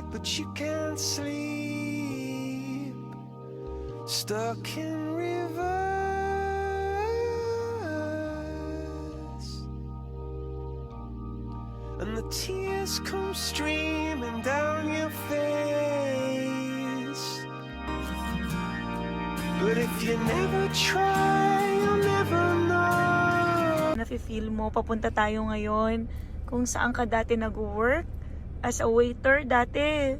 heart, but you can't sleep. Stuck in reverse. And the tears come streaming down your face. But if you never try, you'll never know. Nafe-feel mo, papunta tayo ngayon kung saan ka dati nag-work as a waiter dati.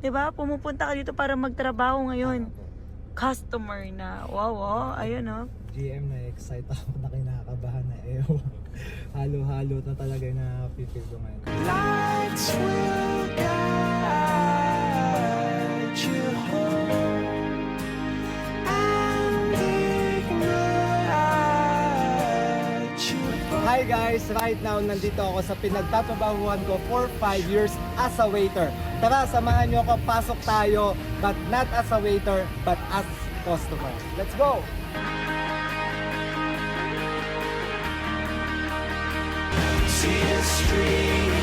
'Di ba? Pumupunta ka dito para magtrabaho ngayon. Customer na. Wow, wow. Ayun, oh. GM na excite ako na kinakabahan na ew. Halo-halo na talaga yung na-feel ko ngayon. Lights will guide Hi guys! Right now, nandito ako sa pinagtatrabahuan ko for 5 years as a waiter. Tara, samahan nyo ako, pasok tayo, but not as a waiter, but as customer. Let's go! Tears stream down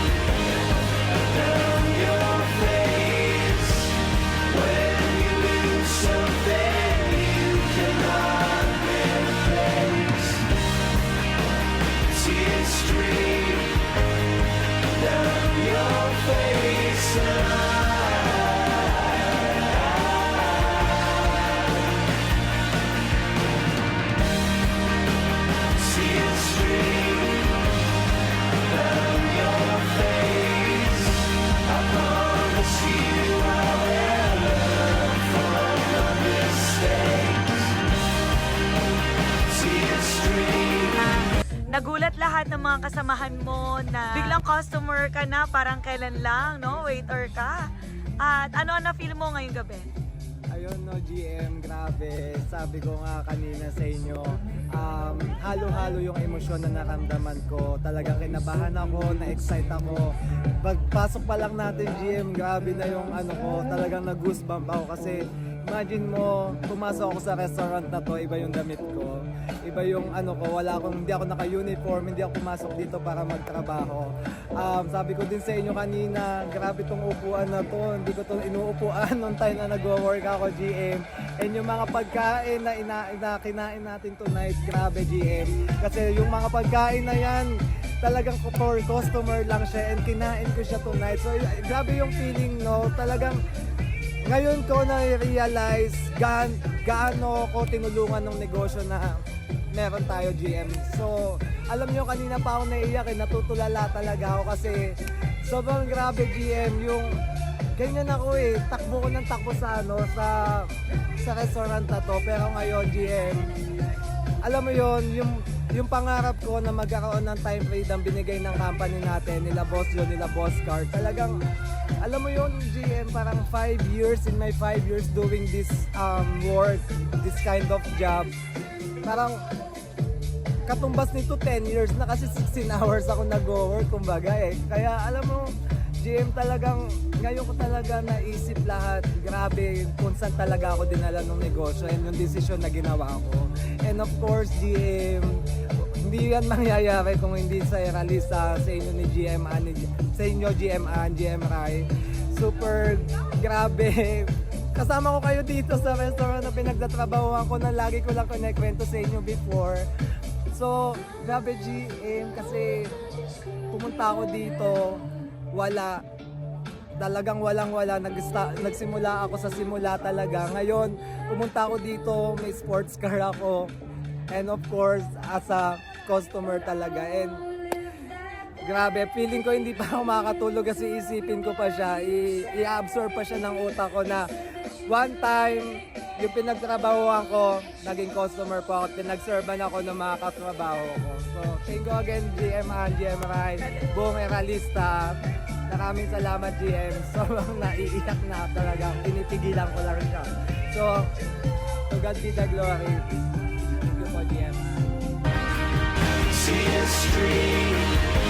Nagulat lahat ng mga kasamahan mo na biglang customer ka na, parang kailan lang, no? Waiter ka. At ano ang na-feel mo ngayong gabi? Ayun no, GM, grabe. Sabi ko nga kanina sa inyo, um, halo-halo yung emosyon na naramdaman ko. Talagang kinabahan ako, na-excite ako. Pagpasok pa lang natin, GM, grabe na yung ano ko. Talagang nag-goosebump ako kasi imagine mo, pumasok ako sa restaurant na to, iba yung damit ko. Iba yung ano ko, wala akong, hindi ako naka-uniform, hindi ako pumasok dito para magtrabaho. Um, sabi ko din sa inyo kanina, grabe tong upuan na to, hindi ko to inuupuan nung time na nag-work ako GM. And yung mga pagkain na, ina, na kinain natin tonight, grabe GM. Kasi yung mga pagkain na yan, talagang for customer lang siya and kinain ko siya tonight. So grabe yung feeling no, talagang ngayon ko na-realize gaan, gaano ko tinulungan ng negosyo na meron tayo GM. So, alam nyo kanina pa ako naiyak eh, natutulala talaga ako kasi sobrang grabe GM yung ganyan ako eh, takbo ko ng takbo sa ano, sa sa restaurant na to. Pero ngayon GM, alam mo yon yung yung pangarap ko na magkaroon ng time freedom binigay ng company natin, nila Boss John, nila Boss Car. Talagang, alam mo yon GM, parang 5 years in my 5 years doing this um, work, this kind of job. Parang, katumbas nito 10 years na kasi 16 hours ako nag-work, kumbaga eh. Kaya alam mo, GM talagang, ngayon ko talaga naisip lahat, grabe kung saan talaga ako dinala ng negosyo and yung decision na ginawa ko. And of course, GM, hindi yan mangyayari kung hindi sa Eralisa, sa inyo ni GM, ni, sa inyo GM An, GM Rai. Super grabe. Kasama ko kayo dito sa restaurant na pinagtatrabahuan ko na lagi ko lang kinikwento sa inyo before. So, grabe GM kasi pumunta ako dito, wala. Talagang walang-wala. Nagsta- nagsimula ako sa simula talaga. Ngayon, pumunta ako dito, may sports car ako. And of course, as a customer talaga. And grabe, feeling ko hindi pa ako makakatulog kasi isipin ko pa siya, i-absorb pa siya ng utak ko na one time, yung pinagtrabahoan ko, naging customer po ako, pinagserban ako ng mga katrabaho ko. So, thank you again, GM and GM Rai, buong Eralista. Maraming salamat, GM. Sobrang naiiyak na talaga. Pinipigilan ko lang siya. So, to God be the glory. Thank you po,